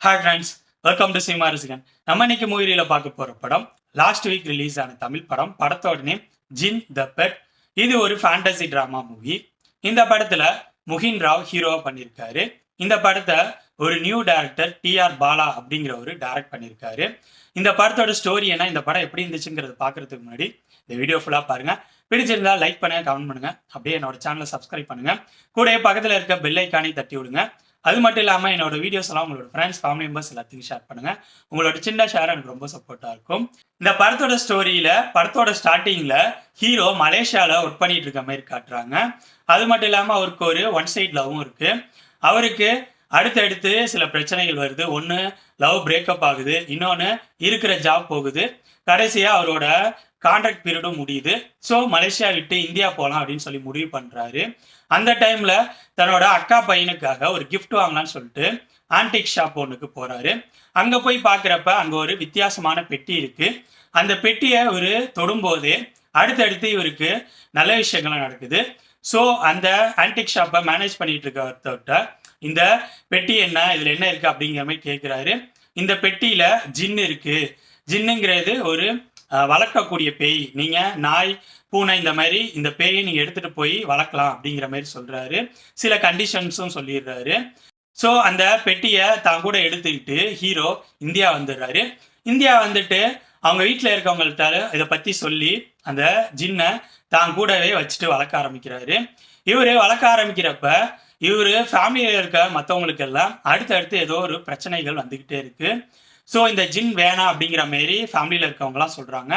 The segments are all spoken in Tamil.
Hi friends welcome to cinema Rasigan நம்ம இன்னைக்கு மூவியில பார்க்க போகிற படம் லாஸ்ட் வீக் ரிலீஸ் ஆன தமிழ் படம். படத்தோட நேம் ஜின் த பெட் இது ஒரு ஃபேண்டசி ட்ராமா மூவி இந்த படத்தில் முகின் ராவ் ஹீரோவாக பண்ணியிருக்காரு இந்த படத்தை ஒரு new director T R Bala அப்படிங்கிறவரு direct பண்ணியிருக்காரு இந்த படத்தோட ஸ்டோரி என்ன இந்த படம் எப்படி இருந்துச்சுங்கிறத பார்க்கறதுக்கு முன்னாடி இந்த வீடியோ ஃபுல்லாக பாருங்கள் பிடிச்சிருந்தா லைக் பண்ணுங்க கமெண்ட் பண்ணுங்கள் அப்படியே என்னோட சேனலை சப்ஸ்கிரைப் பண்ணுங்க. கூடவே பக்கத்தில் இருக்க பெல் ஐக்கானே தட்டி விடுங்க. அது மட்டும் இல்லாமல் என்னோட வீடியோஸ் எல்லாம் உங்களோட ஃப்ரெண்ட்ஸ் ஃபேமிலி மெம்பர்ஸ் எல்லாத்தையும் ஷேர் பண்ணுங்க. உங்களோட சின்ன ஷேர் எனக்கு ரொம்ப சப்போர்ட்டாக இருக்கும். இந்த படத்தோட ஸ்டோரியில படத்தோட ஸ்டார்டிங்ல ஹீரோ மலேசியாவில் ஒர்க் பண்ணிட்டு இருக்க மாதிரி காட்டுறாங்க. அது மட்டும் இல்லாமல் அவருக்கு ஒரு ஒன் சைட் லவ்வும் இருக்கு. அவருக்கு அடுத்தடுத்து சில பிரச்சனைகள் வருது. ஒன்று லவ் பிரேக்கப் ஆகுது. இன்னொன்று இருக்கிற ஜாப் போகுது. கடைசியாக அவரோட கான்ட்ராக்ட் பீரியடும் முடியுது. ஸோ மலேசியா விட்டு இந்தியா போகலாம் அப்படின்னு சொல்லி முடிவு பண்ணுறாரு அந்த டைமில் தன்னோட அக்கா பையனுக்காக ஒரு கிஃப்ட் வாங்கலாம்னு சொல்லிட்டு ஆன்டிக் ஷாப் ஒன்றுக்கு போகிறாரு அங்கே போய் பார்க்குறப்ப அங்கே ஒரு வித்தியாசமான பெட்டி இருக்குது அந்த பெட்டியை இவர் தொடும்போதே அடுத்தடுத்து இவருக்கு நல்ல விஷயங்கள்லாம் நடக்குது. ஸோ அந்த ஆன்டிக் ஷாப்பை மேனேஜ் பண்ணிட்டு இருக்க ஒருத்தவர்கிட்ட இந்த பெட்டி என்ன இதில் என்ன இருக்குது அப்படிங்கிற மாதிரி கேட்குறாரு இந்த பெட்டியில் ஜின் இருக்குது ஜின்னுங்கிறது ஒரு வளர்க்கக்கூடிய பேய். நீங்கள் நாய் பூனை இந்த மாதிரி இந்த பேயை நீங்கள் எடுத்துகிட்டு போய் வளர்க்கலாம் அப்படிங்கிற மாதிரி சொல்கிறாரு சில கண்டிஷன்ஸும் சொல்லிடுறாரு. ஸோ அந்த பெட்டியை தான் கூட எடுத்துக்கிட்டு ஹீரோ இந்தியா வந்துடுறாரு. இந்தியா வந்துட்டு அவங்க வீட்டில் இருக்கவங்கள்ட்ட இதை பற்றி சொல்லி அந்த ஜின்னை தான் கூடவே வச்சுட்டு வளர்க்க ஆரம்பிக்கிறாரு. இவர் வளர்க்க ஆரம்பிக்கிறப்ப இவர் ஃபேமிலியில் இருக்க மற்றவங்களுக்கு எல்லாம் அடுத்தடுத்து ஏதோ ஒரு பிரச்சனைகள் வந்துக்கிட்டே இருக்கு. ஸோ இந்த ஜின் வேணாம் அப்படிங்கிற மாரி ஃபேமிலியில் இருக்கவங்கலாம் சொல்கிறாங்க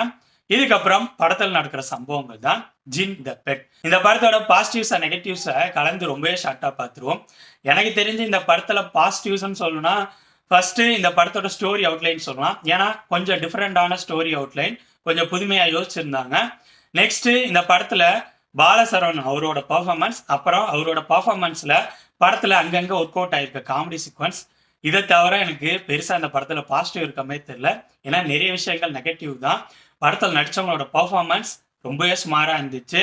இதுக்கப்புறம் படத்தில் நடக்கிற சம்பவங்கள் தான் ஜின் த பெட். இந்த படத்தோட பாசிட்டிவ்ஸ் அண்ட் நெகட்டிவ்ஸை கலந்து ரொம்பவே ஷார்ட்டாக பார்த்துருவோம். எனக்கு தெரிஞ்சு இந்த படத்தில் பாசிட்டிவ்ஸ்னு சொல்லணும்னா ஃபர்ஸ்ட் இந்த படத்தோட ஸ்டோரி அவுட்லைன் சொல்லலாம். ஏன்னா கொஞ்சம் டிஃப்ரெண்டான ஸ்டோரி அவுட்லைன் கொஞ்சம் புதுமையாக யோசிச்சிருந்தாங்க. நெக்ஸ்ட்டு இந்த படத்தில் பாலசரவணன் அவரோட பர்ஃபார்மன்ஸ் அப்புறம் அவரோட பர்ஃபார்மன்ஸில் படத்தில் அங்கங்கே ஒர்க் அவுட் ஆகிருக்க காமெடி சீக்வன்ஸ் இதை தவிர எனக்கு பெருசாக அந்த படத்தில் பாசிட்டிவ் இருக்க மாதிரி தெரியல. ஏன்னா நிறைய விஷயங்கள் நெகட்டிவ் தான். படத்தில் நடிச்சவங்களோட பர்ஃபார்மன்ஸ் ரொம்பவே சுமாராக இருந்துச்சு.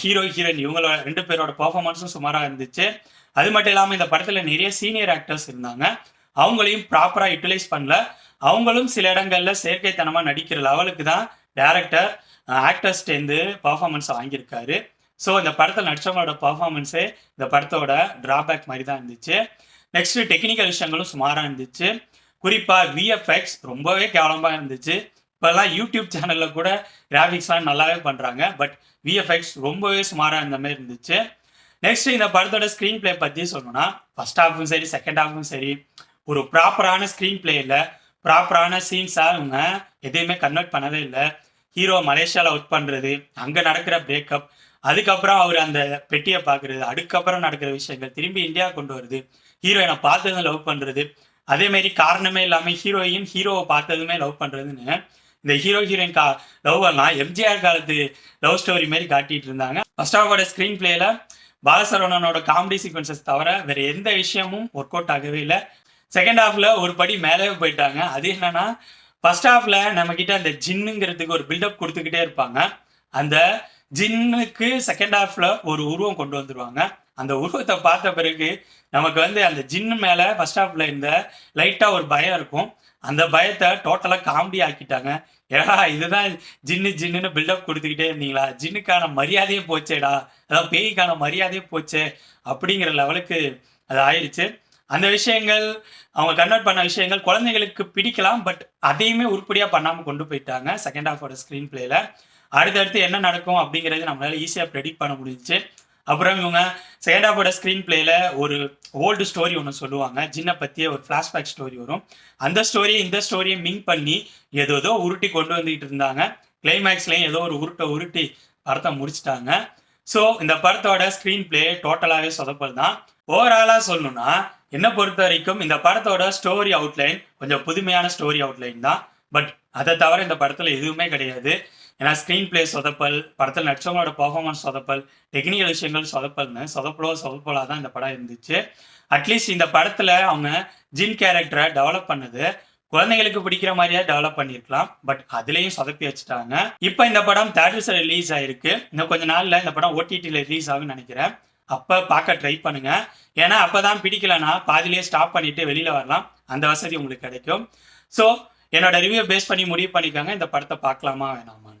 ஹீரோ ஹீரோயின் இவங்களோட ரெண்டு பேரோட பர்ஃபார்மன்ஸும் சுமாராக இருந்துச்சு. அது மட்டும் இல்லாமல் இந்த படத்தில் நிறைய சீனியர் ஆக்டர்ஸ் இருந்தாங்க. அவங்களையும் ப்ராப்பராக யூட்டிலைஸ் பண்ணல. அவங்களும் சில இடங்கள்ல செயற்கைத்தனமாக நடிக்கிற லெவலுக்கு தான் டேரக்டர் ஆக்டர்ஸ்டேருந்து பர்ஃபார்மன்ஸை வாங்கியிருக்காரு. ஸோ இந்த படத்தில் நடிச்சவங்களோட பர்ஃபார்மன்ஸே இந்த படத்தோட டிராபேக் மாதிரி தான் இருந்துச்சு. நெக்ஸ்ட் டெக்னிக்கல் விஷயங்களும் சுமாராக இருந்துச்சு. குறிப்பாக விஎஃப்எக்ஸ் ரொம்பவே கேவலமாக இருந்துச்சு. இப்போல்லாம் யூடியூப் சேனலில் கூட கிராஃபிக்ஸ்லாம் நல்லாவே பண்ணுறாங்க பட் விஎஃப்எக்ஸ் ரொம்பவே சுமாராக இருந்த மாதிரி இருந்துச்சு. நெக்ஸ்ட் இந்த படத்தோட ஸ்க்ரீன் பிளே பற்றி சொல்லணும்னா ஃபர்ஸ்ட் ஹாஃபும் சரி செகண்ட் ஹாஃபும் சரி ஒரு ப்ராப்பரான ஸ்க்ரீன் பிளேயில் ப்ராப்பரான சீன்ஸாக அவங்க எதையுமே கன்வெர்ட் பண்ணவே இல்லை. ஹீரோ மலேசியாவில் ஒர்க் பண்ணுறது அங்கே நடக்கிற பிரேக்கப் அதுக்கப்புறம் அவர் அந்த பெட்டியை பார்க்குறது அதுக்கப்புறம் நடக்கிற விஷயங்கள் திரும்பி இந்தியா கொண்டு வருது ஹீரோயினை பார்த்ததும் லவ் பண்ணுறது அதேமாரி காரணமே இல்லாமல் ஹீரோயின் ஹீரோவை பார்த்ததுமே லவ் பண்ணுறதுன்னு இந்த ஹீரோ ஹீரோயின் கா லவ் எல்லாம் எம்ஜிஆர் காலத்து லவ் ஸ்டோரி மாதிரி காட்டிட்டு இருந்தாங்க. ஃபர்ஸ்ட் ஆஃபோட ஸ்க்ரீன் பிளேயில் பாலசரவணனோட காமெடி சீக்வன்சஸ் தவிர வேற எந்த விஷயமும் ஒர்க் அவுட் ஆகவே இல்லை. செகண்ட் ஹாஃப்ல ஒரு படி மேலே போயிட்டாங்க. அது என்னன்னா ஃபர்ஸ்ட் ஹாஃப்ல நம்ம கிட்ட அந்த ஜின்னுங்கிறதுக்கு ஒரு பில்டப் கொடுத்துக்கிட்டே இருப்பாங்க. அந்த ஜின்னுக்கு செகண்ட் ஹாஃப்ல ஒரு உருவம் கொண்டு வந்துருவாங்க. அந்த உருவத்தை பார்த்த பிறகு நமக்கு வந்து அந்த ஜின்னு மேலே ஃபர்ஸ்ட் ஆஃப்ல இந்த லைட்டாக ஒரு பயம் இருக்கும். அந்த பயத்தை டோட்டலாக காமெடி ஆக்கிட்டாங்க. ஏடா இதுதான் ஜின்னு ஜின்னுன்னு பில்டப் கொடுத்துக்கிட்டே இருந்தீங்களா? ஜின்னுக்கான மரியாதையே போச்சேடா. அதாவது பேய்க்கான மரியாதையே போச்சே அப்படிங்கிற லெவலுக்கு அது ஆயிடுச்சு அந்த விஷயங்கள் அவங்க கன்வெர்ட் பண்ண விஷயங்கள் குழந்தைகளுக்கு பிடிக்கலாம் பட் அதையுமே உருப்படியாக பண்ணாமல் கொண்டு போயிட்டாங்க செகண்ட் ஹாஃபோட ஸ்க்ரீன் பிளேல அடுத்தடுத்து என்ன நடக்கும் அப்படிங்கிறது நம்மளால ஈஸியாக ப்ரெடிக்ட் பண்ண முடிஞ்சுச்சு. அப்புறம் இவங்க சேடாவோட ஸ்க்ரீன் பிளேல ஒரு ஓல்டு ஸ்டோரி ஒன்று சொல்லுவாங்க. ஜின்னை பற்றிய ஒரு ஃப்ளாஷ்பேக் ஸ்டோரி வரும். அந்த ஸ்டோரியை இந்த ஸ்டோரியை மிங் பண்ணி ஏதோ ஏதோ உருட்டி கொண்டு வந்துகிட்டு இருந்தாங்க. கிளைமேக்ஸ்லேயும் ஏதோ ஒரு உருட்டை உருட்டி படத்தை முடிச்சிட்டாங்க. ஸோ இந்த படத்தோட ஸ்க்ரீன் பிளே டோட்டலாகவே சொதப்பல் தான் ஓவராலாக சொல்லணும்னா என்னை பொறுத்த வரைக்கும் இந்த படத்தோட ஸ்டோரி அவுட்லைன் கொஞ்சம் புதுமையான ஸ்டோரி அவுட்லைன் தான் பட் அதை தவிர இந்த படத்தில் எதுவுமே கிடையாது. ஏன்னா ஸ்க்ரீன் பிளே சொதப்பல் படத்தில் நடிச்சவங்களோட பர்ஃபார்மன்ஸ் சொதப்பல் டெக்னிக்கல் விஷயங்கள் சொதப்பல்னு சொதப்பலோ சொதப்பலாக தான் இந்த படம் இருந்துச்சு. அட்லீஸ்ட் இந்த படத்தில் அவங்க ஜின் கேரக்டரை டெவலப் பண்ணது குழந்தைங்களுக்கு பிடிக்கிற மாதிரியே டெவலப் பண்ணியிருக்கலாம் பட் அதுலேயும் சொதப்பி வச்சுட்டாங்க. இப்போ இந்த படம் தேட்டர்ஸில் ரிலீஸ் ஆயிருக்கு. இன்னும் கொஞ்ச நாளில் இந்த படம் ஓடிடியில் ரிலீஸ் ஆகும்னு நினைக்கிறேன். அப்போ பார்க்க ட்ரை பண்ணுங்க. ஏன்னா அப்போ தான் பிடிக்கலனா பாதியிலே ஸ்டாப் பண்ணிட்டு வெளியில் வரலாம். அந்த வசதி உங்களுக்கு கிடைக்கும். ஸோ என்னோட ரிவ்யூ பேஸ் பண்ணி முடிவு பண்ணிக்கோங்க. இந்த படத்தை பார்க்கலாமா வேணாமான்னு.